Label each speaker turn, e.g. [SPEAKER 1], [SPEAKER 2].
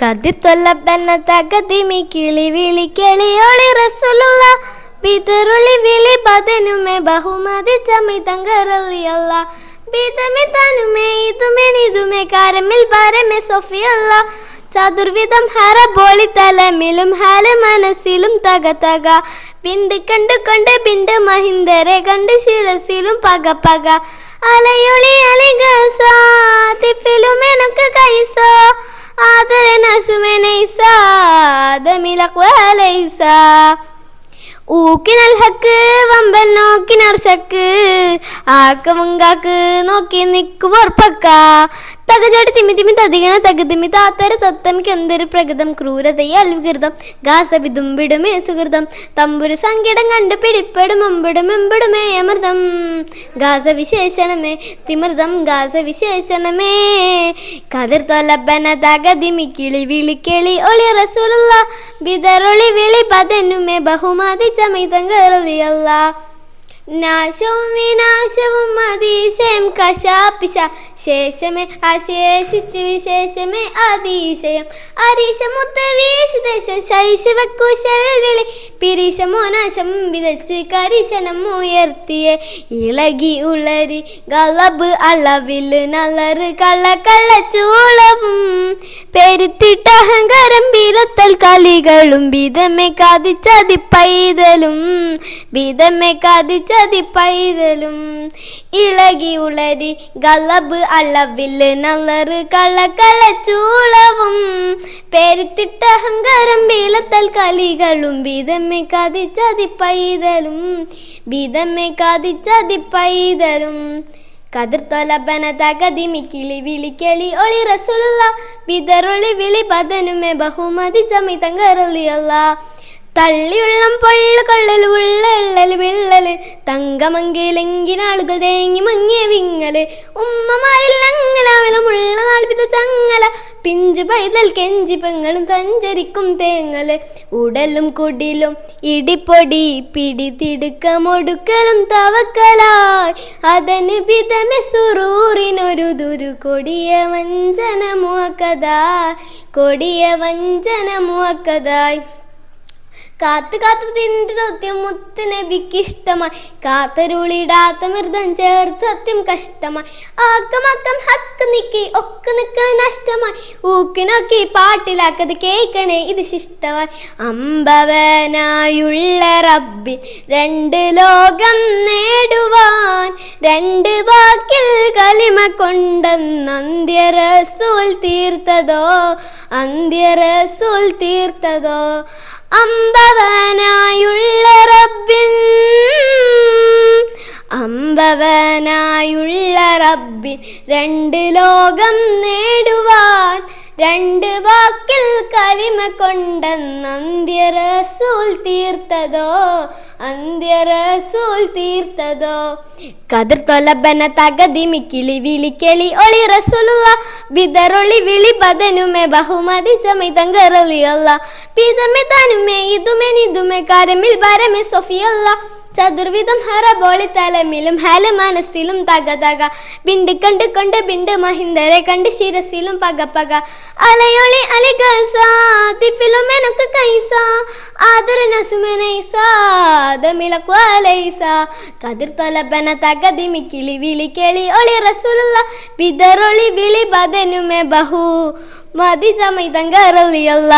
[SPEAKER 1] കതിത്തൊല്ലപ്പന്ന തകതിമി കിളി വിളി കെളിയോളി റസുലുള്ള. പിതറുളി വിളി ബഹുമതി ചമി തനുമേ ഇതുമേ നിതുമേ കാരമിൽ പരമേ സൊഫിയല്ല. ചതുർവിധം ഹര ബോളി തലമിലും ഹല മനസ്സിലും തക തക. പിണ്ട് കണ്ടു കൊണ്ട് പിണ്ട് മഹിന്ദരെ കണ്ട് ശിരസിലും പക പക. അലയൊളി അലിഗസാ തിഫിലും എനക്ക് കൈസ. عادل الناس من عيسى دم الأقوى ليس. وكن الحق മുങ്കാക്ക് നോക്കി നിക്കുവർപ്പക്ക തകചടി തിമി തിമി തതികന തകതിമി താത്തര തത്തമിക്ക് എന്തൊരു പ്രകൃതം? ക്രൂരതയെ അൽവികൃതം ഗാസവിതും വിടുമേ സുഹൃതം. തമ്പുരു സങ്കടം കണ്ട് പിടിപ്പെടും അമ്പിടും എമ്പിടുമേ അമൃതം. ഗാസവിശേഷണമേ തിമൃതം ഗാസവിശേഷണമേ കതിർ തൊലബന തകതിമി കിളി വിളി കിളി ഒളി റസൂലുള്ള. ബിതറൊളി വിളി പതനുമേ ബഹുമതി ചമിതങ്കറിയല്ല നാശവും വിനാശവും അതിശയം കശാപിശ. ശേഷമേ അശേഷിച്ച് വിശേഷമേ അതിശയം അരീശമുത്ത വീശുദേശം ശൈശവക്കുശലി പിരിശമോനാശം വിതച്ച് കരിശനം ഉയർത്തിയ. ഇളകി ഉളരി കളബ് അളവിൽ നളറ് കള്ള ചൂളവും. പെരുത്തിട്ട അഹങ്കാരം ബീലത്തൽ കളികളും. ബീതമേ കാതിച്ചതി പൈതലും. ബീതമേ കാതിച്ചതി പൈതലും. ഇളകി ഉളരി ഗളബ് അളവിൽ നല്ലറ് കളകള ചൂളവും പെരുത്തിട്ട അഹങ്കാരം ബീലത്തൽ കളികളും ബീതമ്മെ കാതിച്ചതി പൈതലും ബീതമ്മെ കാതിച്ചതി പൈതലും. ഒളി റസുലുള്ള വിതറൊളി വിളി ബദനുമേ ബഹുമതി ചമി തങ്കറളിയല്ല തള്ളിയുള്ളം പൊള്ളു കൊള്ളൽ ഉള്ളൽ വിള്ളൽ തങ്കമങ്കിലെങ്കിനാളുകൾ തേങ്ങി മങ്ങിയ വിങ്ങൽ. ഉമ്മമാരിൽ അങ്ങലാവലമുള്ള നാൾപിത ചങ്ങല. പിഞ്ചു പൈതൽ കെഞ്ചി പെങ്ങളും സഞ്ചരിക്കും തേങ്ങൽ. ഉടലും കുടിലും ഇടിപ്പൊടി പിടിതിടുക്കമൊടുക്കലും തവക്കലായി. അതന് പിതമെ സുറൂറിനൊരു ദുരു കൊടിയ വഞ്ചനമുക്കതായി കൊടിയ വഞ്ചന മുക്കതായി കാത്തു കാത്തു തിന്റെ സത്യം മുത്ത് നബിക്ക് ഇഷ്ടമായി. കാത്തരുളിടാത്ത മൃതം ചേർത്ത് സത്യം കഷ്ടമായി. ആക്കമക്കം ഹക്ക് നിക്കി ഒക്കെ നിക്കണ നഷ്ടമായി. ഊക്കിനൊക്കെ പാട്ടിലാക്കത് കേൾക്കണേ ഇത് ശിഷ്ടമായി. അമ്പവനായുള്ള റബ്ബി രണ്ട് ലോകം നേടുവാൻ രണ്ട് വാക്കിൽ കലിമ കൊണ്ടെന്ന് അന്ത്യറസൂൽ തീർത്തതോ? അന്ത്യറസൂൽ തീർത്തതോ? അമ്പവനായുള്ള റബ്ബിൻ അമ്പവനായുള്ള റബ്ബിൻ രണ്ട് ലോകം നേടുവാൻ രണ്ട് വാക്കിൽ കലിമ കൊണ്ടെന്ന് അന്ത്യറസൂൽ തീർത്തതോ? അന്ത്യറസൂൽ തീർത്തതോ? കതിർ തൊലബന തകതിമി കിളി വിളി ഒളി റസൂലുള്ള. വിതറൊളി വിളി ബദനുമേ ബഹുമതി ചമിതങ്കറളിയല്ല പിതമെ തനുമേ ഇതുമേ നിതുമേ കാരമിൽ ബരമേ സൊഫിയല്ല. ചതുർവിധം ഹറ ബോളിത്തലമിലും ഹല മനസ്സിലും തക തക. ബിണ്ട് കണ്ട് കൊണ്ട് ബിണ്ട് മഹിന്ദരെ കണ്ട് ശിരസിലും പക പക. അലയോളി അലി തിഫിലും എനക്ക് കൈസ. ആദര സുമനൈസ ദമിലക്വലൈസ കതിർ തൊലബന തകതി മിക്കിളി വിളി കേളി ഒളി റസൂലുള്ള. വിതറൊളി വിളി ബദനുമെ ബഹു. മതി ചമൈതങ്കറളിയല്ല